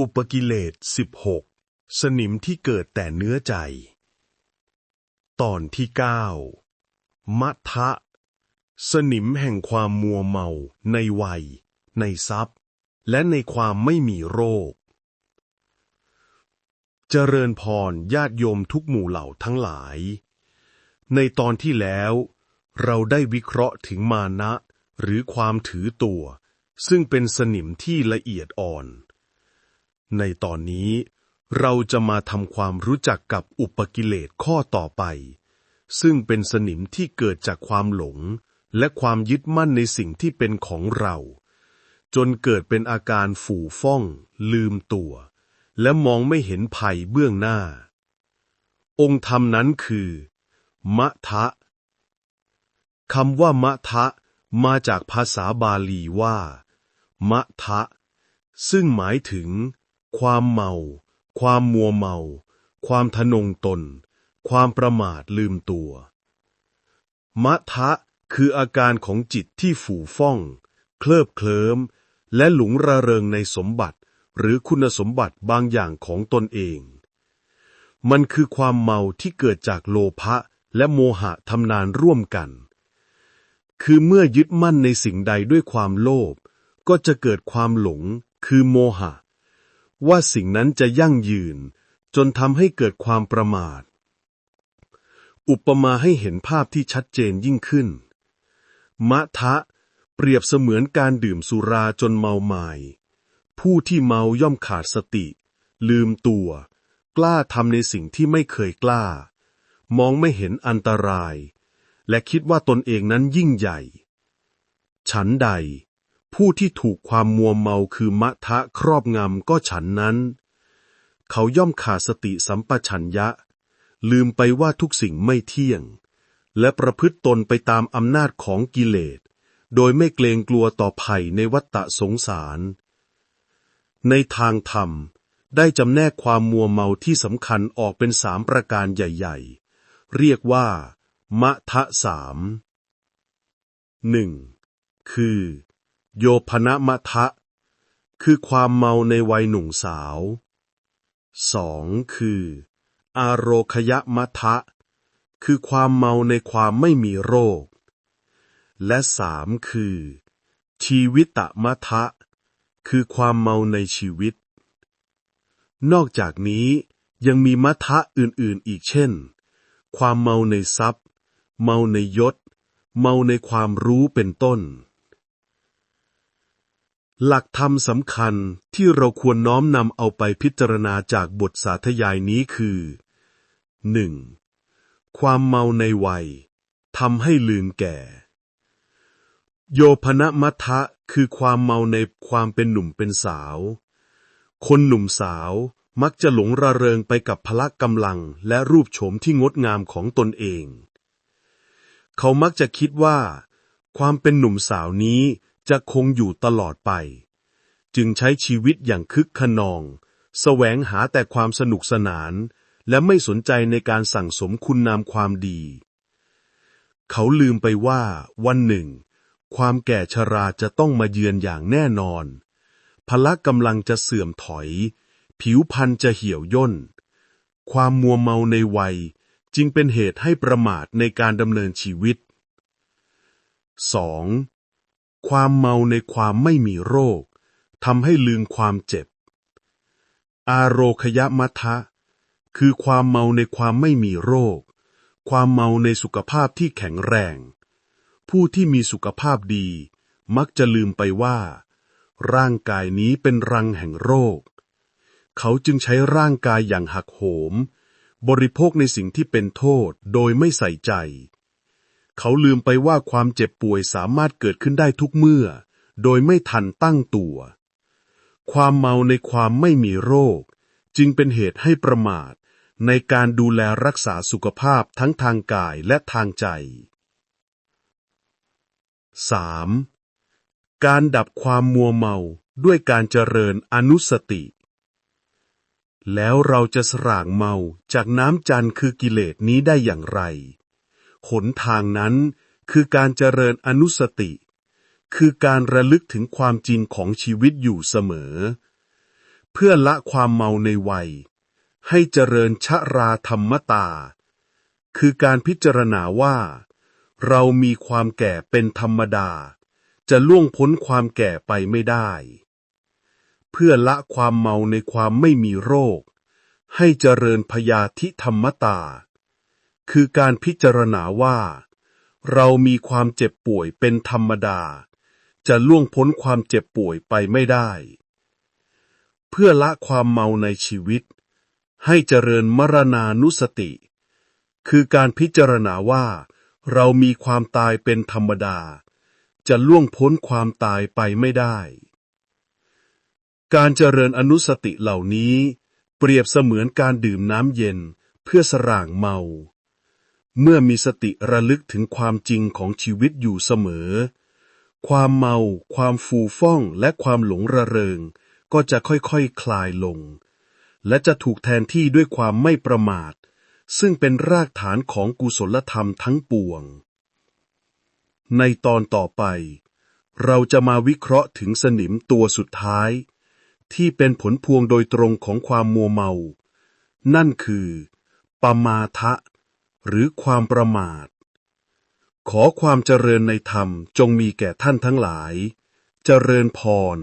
อุปกิเลสสิบหกสนิมที่เกิดแต่เนื้อใจ ตอนที่เก้ามัทะ สนิมแห่งความมัวเมา ในวัย ในทรัพย์ และในความไม่มีโรค เจริญพรญาติโยมทุกหมู่เหล่าทั้งหลาย ในตอนที่แล้ว เราได้วิเคราะห์ถึงมานะ หรือความถือตัว ซึ่งเป็นสนิมที่ละเอียดอ่อน ในตอนนี้เราจะมาทำความรู้จักกับอุปกิเลสข้อต่อไป ซึ่งเป็นสนิมที่เกิดจากความหลง และความยึดมั่นในสิ่งที่เป็นของเรา จนเกิดเป็นอาการฝูฟ่อง ลืมตัว และมองไม่เห็นภัยเบื้องหน้า องค์ธรรมนั้นคือ มะทะคำว่ามะทะมาจากภาษาบาลีว่า มะทะ ซึ่งหมายถึง ความเมา ความมัวเมา ความทะนงตน ความประมาทลืมตัวมะทะคืออาการของจิตที่ฝูฟ่อง เคลิบเคลิ้ม และหลงระเริงในสมบัติหรือคุณสมบัติบางอย่างของตนเอง มันคือความเมาที่เกิดจากโลภะและโมหะทำนานร่วมกัน คือเมื่อยึดมั่นในสิ่งใดด้วยความโลภก็จะเกิดความหลง คือโมหะ ว่าสิ่งนั้นจะยั่งยืน จนทำให้เกิดความประมาท อุปมาให้เห็นภาพที่ชัดเจนยิ่งขึ้น มะทะ เปรียบเสมือนการดื่มสุราจนเมาหมาย ผู้ที่เมาย่อมขาดสติ ลืมตัว กล้าทำในสิ่งที่ไม่เคยกล้า มองไม่เห็นอันตราย และคิดว่าตนเองนั้นยิ่งใหญ่ ฉันใด ผู้ที่ถูกความมัวเมาคือมะทะครอบงำก็ฉันนั้น เขาย่อมขาดสติสัมปชัญญะ ลืมไปว่าทุกสิ่งไม่เที่ยง และประพฤติตนไปตามอำนาจของกิเลส โดยไม่เกรงกลัวต่อภัยในวัฏฏะสงสาร ในทางธรรม ได้จำแนกความมัวเมาที่สำคัญออกเป็นสามประการใหญ่ ๆ เรียกว่า มะทะสามหนึ่งคือ โยพนมะทะ คือความเมาในวัยหนุ่มสาวสองคือ อารโรคยมะทะ คือความเมาในความไม่มีโรค และสามคือ ชีวิตมะทะ คือความเมาในชีวิต นอกจากนี้ยังมีมะทะอื่นๆอีกเช่น ความเมาในทรัพย์ เมาในยศ เมาในความรู้เป็นต้น หลักธรรมสำคัญที่เราควรน้อมนำเอาไปพิจารณาจากบทสาธยายนี้คือ 1. ความเมาในวัยทำให้ลืมแก่ โยพนะมัทธะคือความเมาในความเป็นหนุ่มเป็นสาว คนหนุ่มสาวมักจะหลงระเริงไปกับพละกำลังและรูปโฉมที่งดงามของตนเอง เขามักจะคิดว่า ความเป็นหนุ่มสาวนี้ จะคงอยู่ตลอดไป จึงใช้ชีวิตอย่างคึกขนอง แสวงหาแต่ความสนุกสนาน และไม่สนใจในการสั่งสมคุณนามความดี เขาลืมไปว่า วันหนึ่ง ความแก่ชราจะต้องมาเยือนอย่างแน่นอน พละกำลังจะเสื่อมถอย ผิวพรรณจะเหี่ยวย่น ความมัวเมาในวัยจึงเป็นเหตุให้ประมาทในการดำเนินชีวิต 2. ความเมาในความไม่มีโรคทำให้ลืมความเจ็บ อารโรคยมัทะ คือความเมาในความไม่มีโรค ความเมาในสุขภาพที่แข็งแรง ผู้ที่มีสุขภาพดี มักจะลืมไปว่า ร่างกายนี้เป็นรังแห่งโรค เขาจึงใช้ร่างกายอย่างหักโหม บริโภคในสิ่งที่เป็นโทษโดยไม่ใส่ใจ เขาลืมไปว่าความเจ็บป่วยสามารถเกิดขึ้นได้ทุกเมื่อ โดยไม่ทันตั้งตัว ความเมาในความไม่มีโรค จึงเป็นเหตุให้ประมาท ในการดูแลรักษาสุขภาพทั้งทางกายและทางใจ 3. การดับความมัวเมาด้วยการเจริญอนุสติ แล้วเราจะสร่างเมาจากน้ำจันทร์คือกิเลสนี้ได้อย่างไร หนทางนั้นคือการเจริญอนุสติ คือการระลึกถึงความจริงของชีวิตอยู่เสมอ เพื่อละความเมาในวัย ให้เจริญชราธรรมตา คือการพิจารณาว่า เรามีความแก่เป็นธรรมดา จะล่วงพ้นความแก่ไปไม่ได้ เพื่อละความเมาในความไม่มีโรค ให้เจริญพยาธิธรรมตา คือการพิจารณาว่า เรามีความเจ็บป่วยเป็นธรรมดา จะล่วงพ้นความเจ็บป่วยไปไม่ได้ เพื่อละความเมาในชีวิต ให้เจริญมรณานุสติ คือการพิจารณาว่า เรามีความตายเป็นธรรมดา จะล่วงพ้นความตายไปไม่ได้ การเจริญอนุสติเหล่านี้ เปรียบเสมือนการดื่มน้ำเย็นเพื่อสร่างเมา เมื่อมีสติระลึกถึงความจริงของชีวิตอยู่เสมอ ความเมา ความฟูฟ่องและความหลงระเริง ก็จะค่อยๆคคลายลง และจะถูกแทนที่ด้วยความไม่ประมาท ซึ่งเป็นรากฐานของกุศลธรรมทั้งปวง ในตอนต่อไป เราจะมาวิเคราะห์ถึงสนิมตัวสุดท้าย ที่เป็นผลพวงโดยตรงของความมัวเมา นั่นคือปมาทะ หรือความประมาท ขอความเจริญในธรรมจงมีแก่ท่านทั้งหลาย เจริญพร